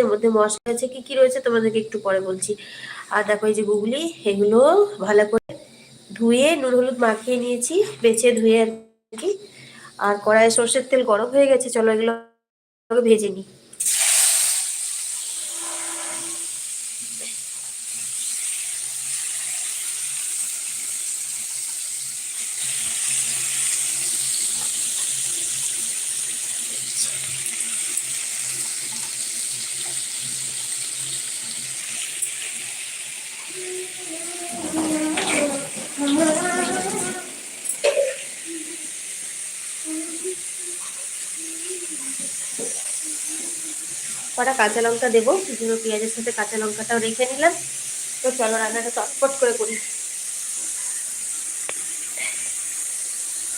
এর মধ্যে মশলা আছে, কি কি রয়েছে তোমাদেরকে একটু পরে বলছি। আর দেখো এই যে গুগলি, এগুলো ভালো করে ধুয়ে নুন, হলুদ মাখিয়ে নিয়েছি, বেছে ধুয়ে আর কি। আর কড়াইয়ে সর্ষের তেল গরম হয়ে গেছে, চলো এগুলো ভেজে নিই। কটা কাঁচা লঙ্কা দেবো জন্য পেঁয়াজের সাথে কাঁচা লঙ্কাটাও রেখে নিলাম। তো চলো রান্নাটা চটপট করে করি।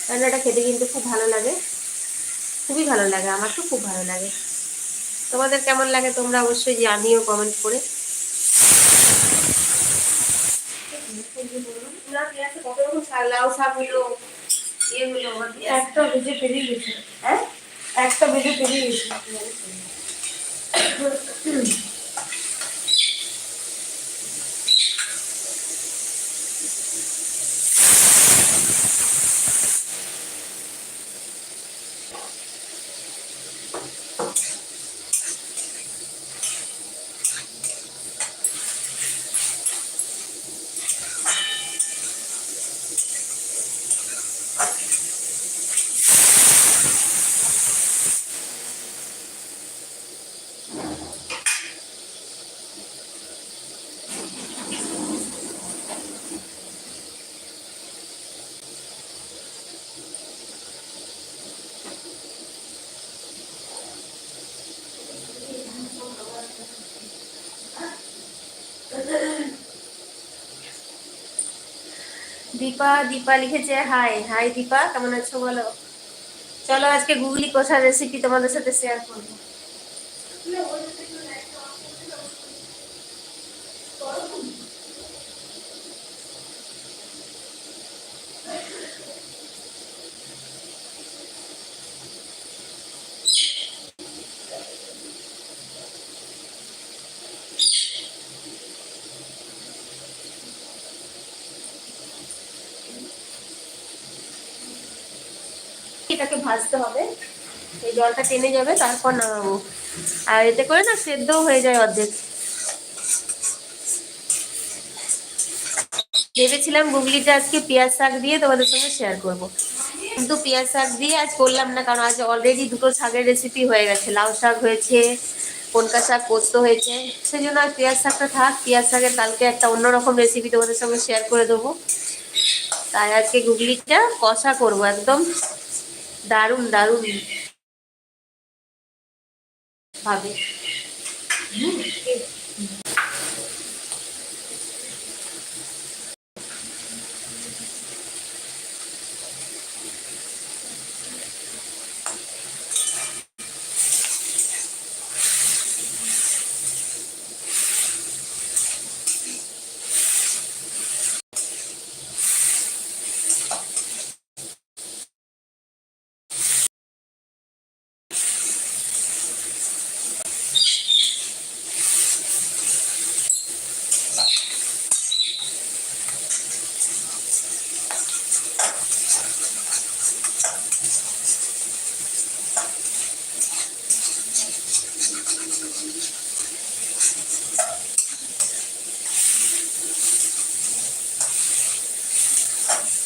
রান্নাটা খেতে কিন্তু খুব ভালো লাগে। খুবই ভালো লাগে আমার তো খুব ভালো লাগে। তোমাদের কেমন লাগে তোমরা অবশ্যই জানিও কমেন্ট করে। লাউ শাক হলো ইয়ে হলো একটা ভেজে পেরিয়ে গেছে। হ্যাঁ? একটা ভেজে পেরিয়ে গেছে। 嗯。দীপা দীপা লিখেছে হাই হাই দীপা, কেমন আছো বলো? চলো আজকে গুগলি কষা রেসিপি তোমাদের সাথে শেয়ার করব। এটাকে ভাজতে হবে। এই জলটা টেনে যাবে, তারপর নামাবো। আর এতে করে না সেদ্ধও হয়ে যায় অর্ধেক। ভেবেছিলাম গুগলিটা আজকে পেঁয়াজ শাক দিয়ে তোমাদের সঙ্গে শেয়ার করব। কিন্তু পেঁয়াজ শাক দিয়ে আজ করলাম না, কারণ আজ অলরেডি দুটো শাকের রেসিপি হয়ে গেছে। লাউ শাক হয়েছে কনকা শাক, পোস্ত হয়েছে। সেই জন্য আর পেঁয়াজ শাকটা থাক, পেঁয়াজ শাকের কালকে একটা অন্যরকম রেসিপি তোমাদের সঙ্গে শেয়ার করে দেবো। তাই আজকে গুগলিটা কষা করব একদম। দারুণ দারুণ ভাবে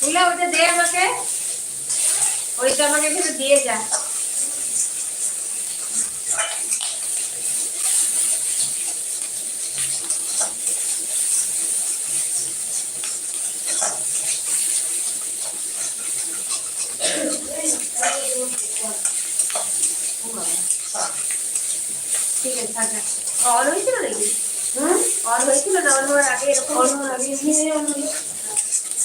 তুলা ওটা দে আমাকে ওইটা আমাকে একটু দিয়ে যা। ঠিক আছে, থাক অল হয়েছিল নাকি? হুম? অল হয়েছিল না? অল হওয়ার আগে এরকম অন্য লাগে নিয়ে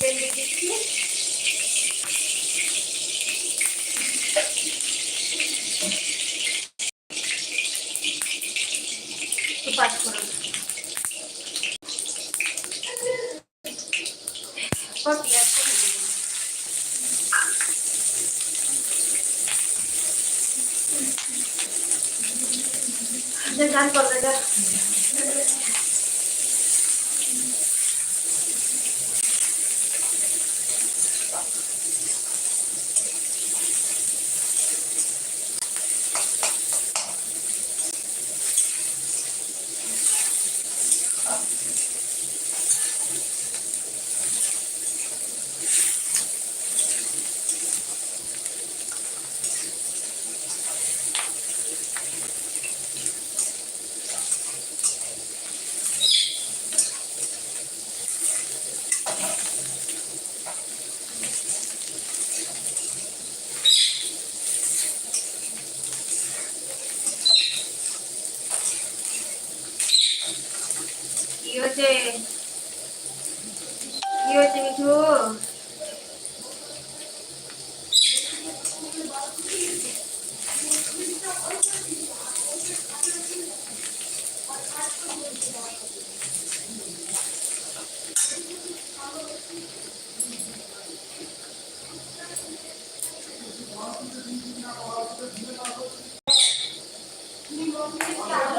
তেল দিয়ে দিচ্ছি একটু পাঁচ ফোড়ন এরপর পেঁয়াজটা ভেজে নেব 그렇지. 이거지, 미주. Thank you.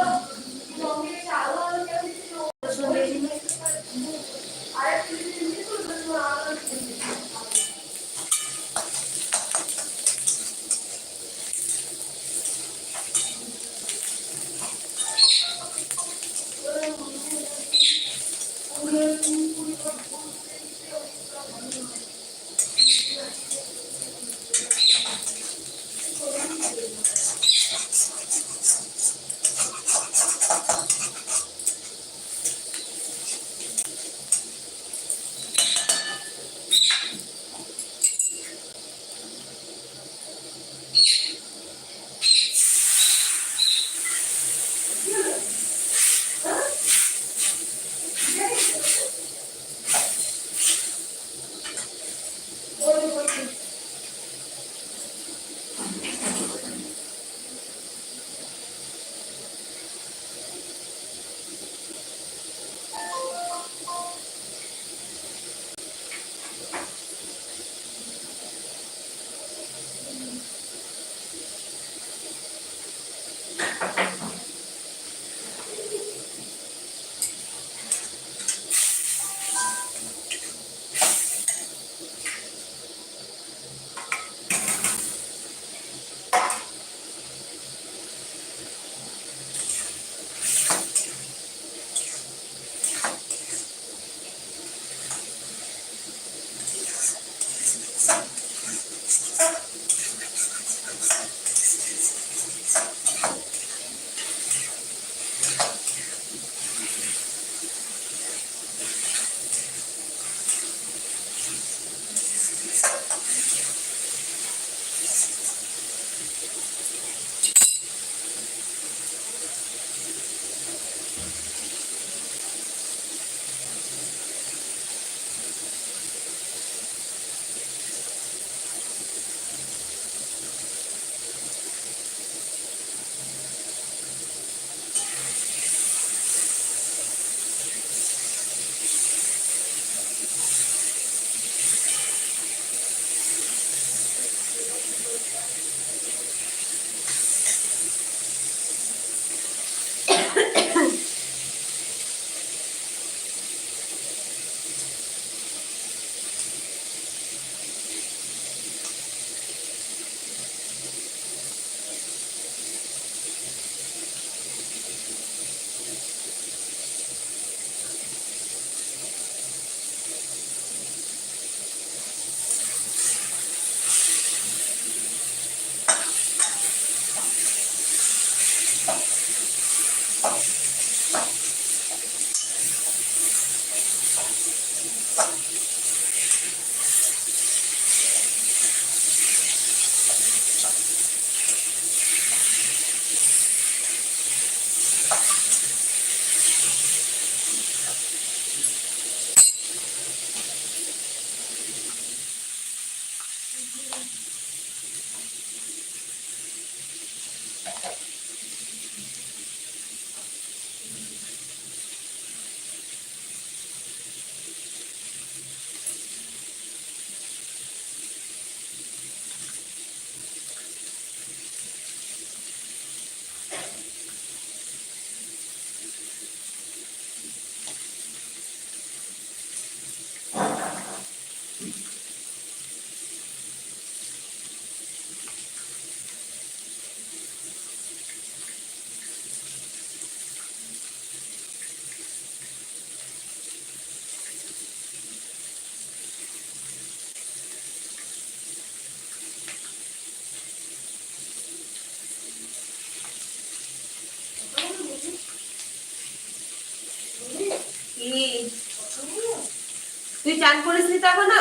তুই করিস নি তো এখন? না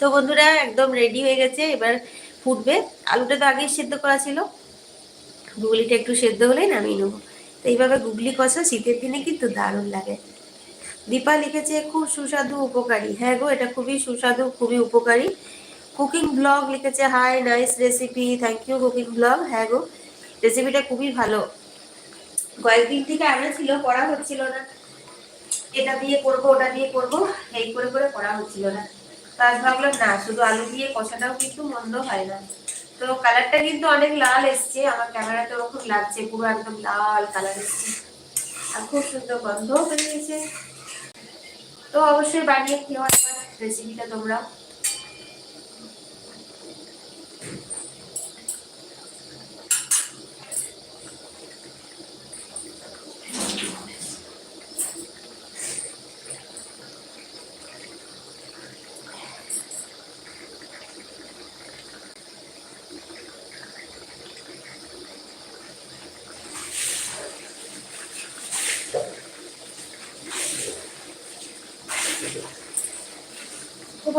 তো বন্ধুরা একদম রেডি হয়ে গেছে, এবার ফুটবে। আলুটা তো আগেই সেদ্ধ করা ছিল। গুগলিটা একটু সেদ্ধ হলেই নামিয়ে নেব। তো এইভাবে গুগলি কষা শীতের দিনে কিন্তু দারুণ লাগে। দীপা লিখেছে, খুব সুস্বাদু উপকারী। হ্যাঁ গো, এটা খুবই সুস্বাদু, খুবই উপকারী। কুকিং ব্লগ লিখেছে, hi, nice recipe, thank you cooking blog. হ্যাঁ গো, রেসিপিটা খুবই ভালো। কয়েকদিন থেকে আনা ছিল, করা হচ্ছিল না। এটা দিয়ে করব, ওটা দিয়ে করব, এই করে করে করা হচ্ছিল না। তো আজ ভাবলাম, না, শুধু আলু দিয়ে কষাটাও কিন্তু মন্দ হয় না। তো কালারটা কিন্তু অনেক লাল এসছে, আমার ক্যামেরাতে ওরকম লাগছে, পুরো একদম লাল কালার এসছে। আর খুব সুন্দর গন্ধও বেরিয়েছে। তো অবশ্যই বানিয়ে খেয়ে রেসিপিটা তোমরা।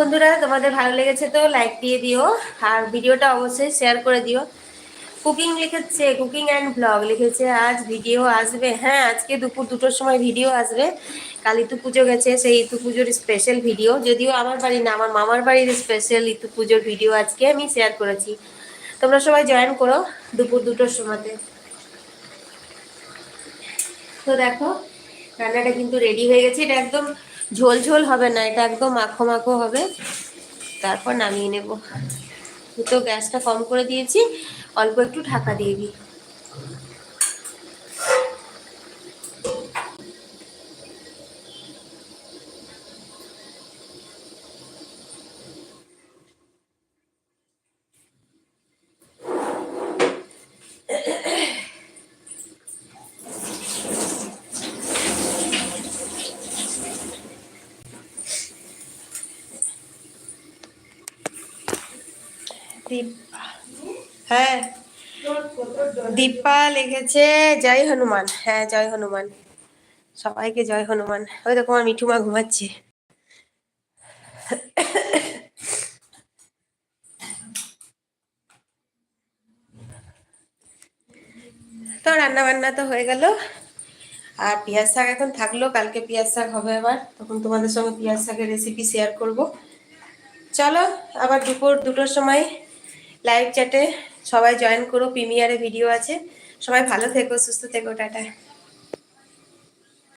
বন্ধুরা, তোমাদের ভালো লেগেছে তো লাইক দিয়ে দিও। আর ভিডিওটা অবশ্যই শেয়ার করে দিও। কুকিং লিখেছে কুকিং অ্যান্ড ব্লগ লিখেছে। আজ ভিডিও আসবে। হ্যাঁ আজকে দুপুর দুটোর সময় ভিডিও আসবে। কাল ইতু পুজো গেছে, সেই ইতু পুজোর স্পেশাল ভিডিও যদিও আমার বাড়ি না, আমার মামার বাড়ির স্পেশাল ইতু পুজোর ভিডিও আজকে আমি শেয়ার করেছি। তোমরা সবাই জয়েন করো দুপুর দুটোর সময়তে। তো দেখো, রান্নাটা কিন্তু রেডি হয়ে গেছে। এটা একদম ঝোল ঝোল হবে না, এটা একদম মাখো মাখো হবে। তারপর নামিয়ে নেব। তো গ্যাসটা কম করে দিয়েছি, অল্প একটু ঢাকা দিয়ে দিই। হ্যাঁ। দীপা লিখেছে, জয় হনুমান। হ্যাঁ জয় হনুমান। সবাইকে জয় হনুমান। ওই দেখো আমার মিঠুমা ঘুমাচ্ছে। তো রান্না বান্না তো হয়ে গেল। আর পেঁয়াজ শাক এখন থাকল, কালকে পেঁয়াজ শাক হবে আবার। তখন তোমাদের সঙ্গে পেঁয়াজ শাকের রেসিপি শেয়ার করব। চলো, আবার দুপুর দুটোর সময় লাইভ চ্যাটে সবাই জয়েন করো প্রিমিয়ারে ভিডিও আছে। সবাই ভালো থেকো সুস্থ থেকো টাটা।